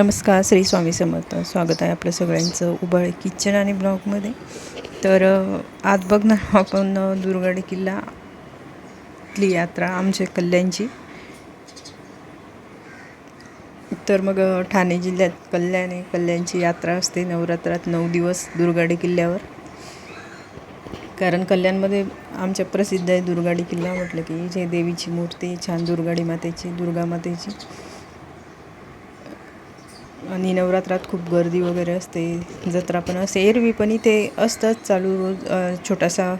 नमस्कार श्री स्वामी समर्थ. स्वागत आहे आपलं सगळ्यांचं उबाळे किचन आणि ब्लॉगमध्ये. तर आज बघणार आपण अ, किल्ला किल्लातली यात्रा आमच्या कल्याणची. तर मग ठाणे जिल्ह्यात कल्याण आहे. कल्याणची यात्रा असते नवरात्रात नऊ दिवस दुर्गाडी किल्ल्यावर. कारण कल्याणमध्ये आमच्या प्रसिद्ध आहे दुर्गाडी किल्ला म्हटलं की जे देवीची मूर्ती आहे, छान दुर्गाडी मातेची दुर्गा मातेची. आणि नवरात्रात खूप गर्दी वगैरे असते जत्रा पण असते. एरवी पण इथे असतंच चालू रोज छोटासा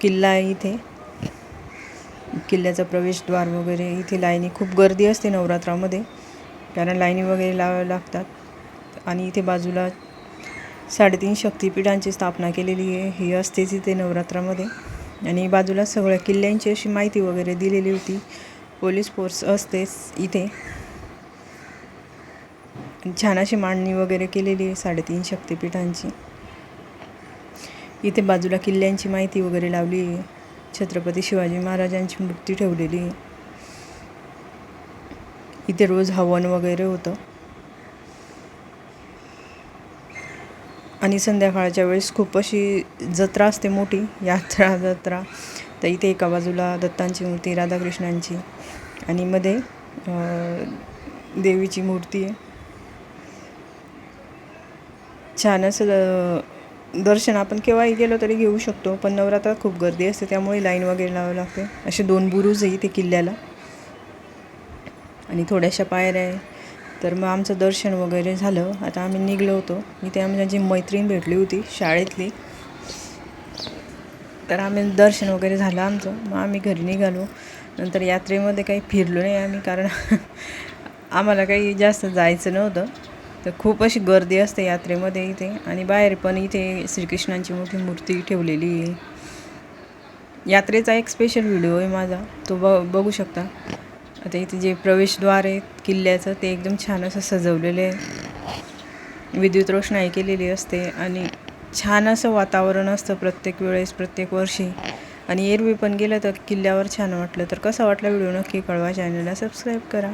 किल्ला आहे इथे. किल्ल्याचं प्रवेशद्वार वगैरे इथे लाईनी खूप गर्दी असते नवरात्रामध्ये कारण लाईनी वगैरे लावाव्या लागतात. आणि इथे बाजूला साडेतीन शक्तिपीठांची स्थापना केलेली आहे ही असतेच इथे नवरात्रामध्ये. आणि बाजूला सगळ्या किल्ल्यांची अशी माहिती वगैरे दिलेली होती. पोलीस फोर्स असतेच इथे. छान अशी मांडणी वगैरे केलेली आहे साडेतीन शक्तिपीठांची. इथे बाजूला किल्ल्यांची माहिती वगैरे लावली आहे. छत्रपती शिवाजी महाराजांची मूर्ती ठेवलेली आहे. इथे रोज हवन वगैरे होतं. आणि संध्याकाळच्या वेळेस खूप अशी जत्रा असते मोठी यात्रा जत्रा. तर इथे एका बाजूला दत्तांची मूर्ती राधाकृष्णांची. आणि मध्ये देवीची मूर्ती आहे. छान असं दर्शन आपण केव्हाही गेलो तरी घेऊ शकतो पण नवरात्रात खूप गर्दी असते त्यामुळे लाईन वगैरे लावावं लागते. असे दोन बुरुज आहे किल्ल्याला. आणि थोड्याशा पायऱ्या आहे. तर मग आमचं दर्शन वगैरे झालं. आता आम्ही निघलो होतो. इथे आमची मैत्रीण भेटली होती शाळेतली. तर आम्ही दर्शन वगैरे झालं आमचं. मग आम्ही घरी निघालो. नंतर यात्रेमध्ये काही फिरलो नाही आम्ही कारण आम्हाला काही जास्त जायचं नव्हतं. तर खूप अशी गर्दी असते यात्रेमध्ये इथे. आणि बाहेर पण इथे श्रीकृष्णांची मोठी मूर्ती ठेवलेली आहे. यात्रेचा एक स्पेशल व्हिडिओ आहे माझा. तो ब बघू शकता. आता इथे जे प्रवेशद्वार आहे किल्ल्याचं ते एकदम छान असं सजवलेलं आहे. विद्युत रोषणाई केलेली असते आणि छान असं वातावरण असतं प्रत्येक वेळेस प्रत्येक वर्षी. आणि एरवी पण गेलं तर किल्ल्यावर छान वाटलं. तर कसा वाटला व्हिडिओ नक्की कळवा. चॅनलला सबस्क्राईब करा.